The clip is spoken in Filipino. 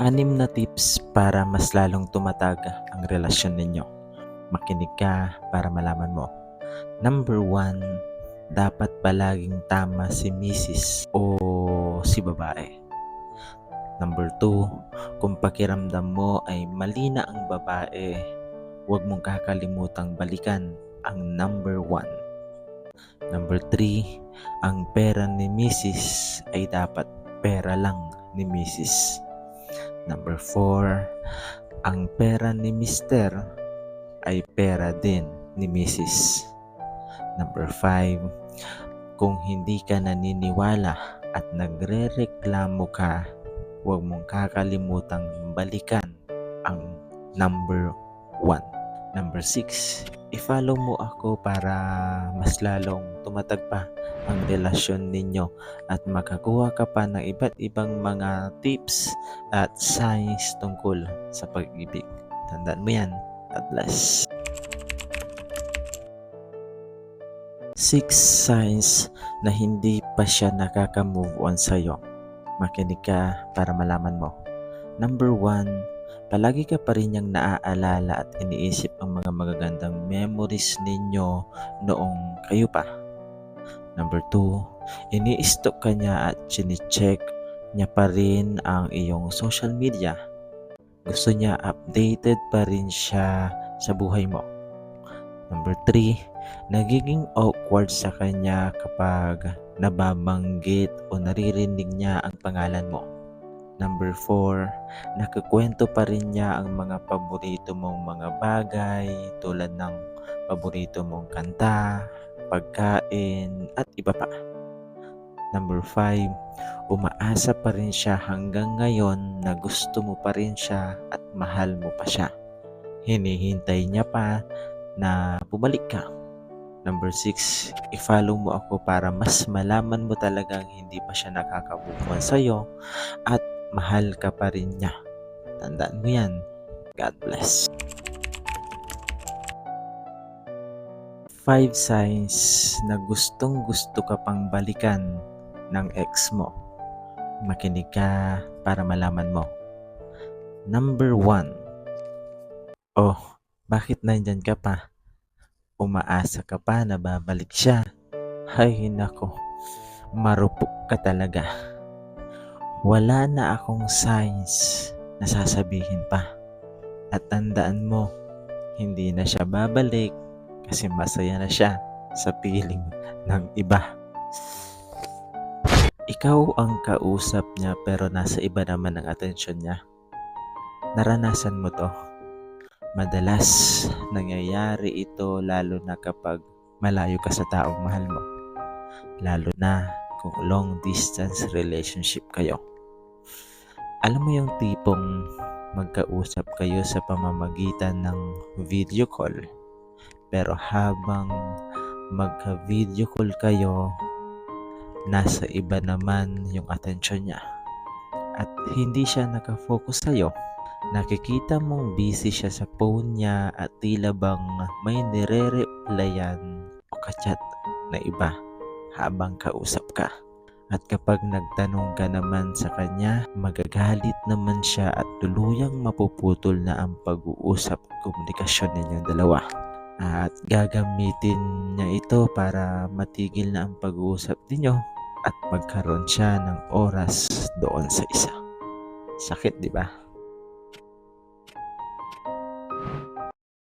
Anim na tips para mas lalong tumatag ang relasyon ninyo. Makinig ka para malaman mo. Number one, dapat palaging tama si misis o si babae. Number two, kung pakiramdam mo ay mali na ang babae, huwag mong kakalimutang balikan ang number one. Number three, ang pera ni misis ay dapat pera lang ni misis. Number 4, ang pera ni Mister ay pera din ni Mrs. Number 5, kung hindi ka naniniwala at nagre-reklamo ka, huwag mong kakalimutang balikan ang number 1. Number 6, i-follow mo ako para mas lalong tumatag pa ang relasyon ninyo at makakuha ka pa ng iba't ibang mga tips at signs tungkol sa pag-ibig. Tandaan mo yan. God bless. Six signs na hindi pa siya nakaka-move on sa'yo. Makinig ka para malaman mo. Number one, palagi ka pa rin niyang naaalala at iniisip ang mga magagandang memories ninyo noong kayo pa. Number two, ini-stalk ka niya at chine-check niya pa rin ang iyong social media. Gusto niya updated pa rin siya sa buhay mo. Number three, nagiging awkward sa kanya kapag nababanggit o naririnig niya ang pangalan mo. Number 4, nakakwento pa rin niya ang mga paborito mong mga bagay tulad ng paborito mong kanta, pagkain, at iba pa. Number 5, umaasa pa rin siya hanggang ngayon na gusto mo pa rin siya at mahal mo pa siya. Hinihintay niya pa na bumalik ka. Number 6, i-follow mo ako para mas malaman mo talagang hindi pa siya nakakabukuan sa'yo at mahal ka pa rin niya. Tandaan mo yan. God bless. Five signs na gustong gusto ka pang balikan ng ex mo. Makinig ka para malaman mo. Number one. Oh, bakit nandyan ka pa? Umaasa ka pa na babalik siya. Hay nako, marupok ka talaga. Wala na akong signs na sasabihin pa. At tandaan mo, hindi na siya babalik kasi masaya na siya sa piling ng iba. Ikaw ang kausap niya pero nasa iba naman ang atensyon niya. Naranasan mo to. Madalas nangyayari ito lalo na kapag malayo ka sa taong mahal mo. Lalo na kung long distance relationship kayo. Alam mo yung tipong magkausap kayo sa pamamagitan ng video call. Pero habang magka-video call kayo, nasa iba naman yung atensyon niya. At hindi siya nakafocus sa'yo. Nakikita mong busy siya sa phone niya at tila bang may nire-replyan o kachat na iba habang kausap ka. At kapag nagtanong ka naman sa kanya, magagalit naman siya at tuluyang mapuputol na ang pag-uusap at komunikasyon ninyong dalawa. At gagamitin niya ito para matigil na ang pag-uusap ninyo at magkaroon siya ng oras doon sa isa. Sakit, di ba?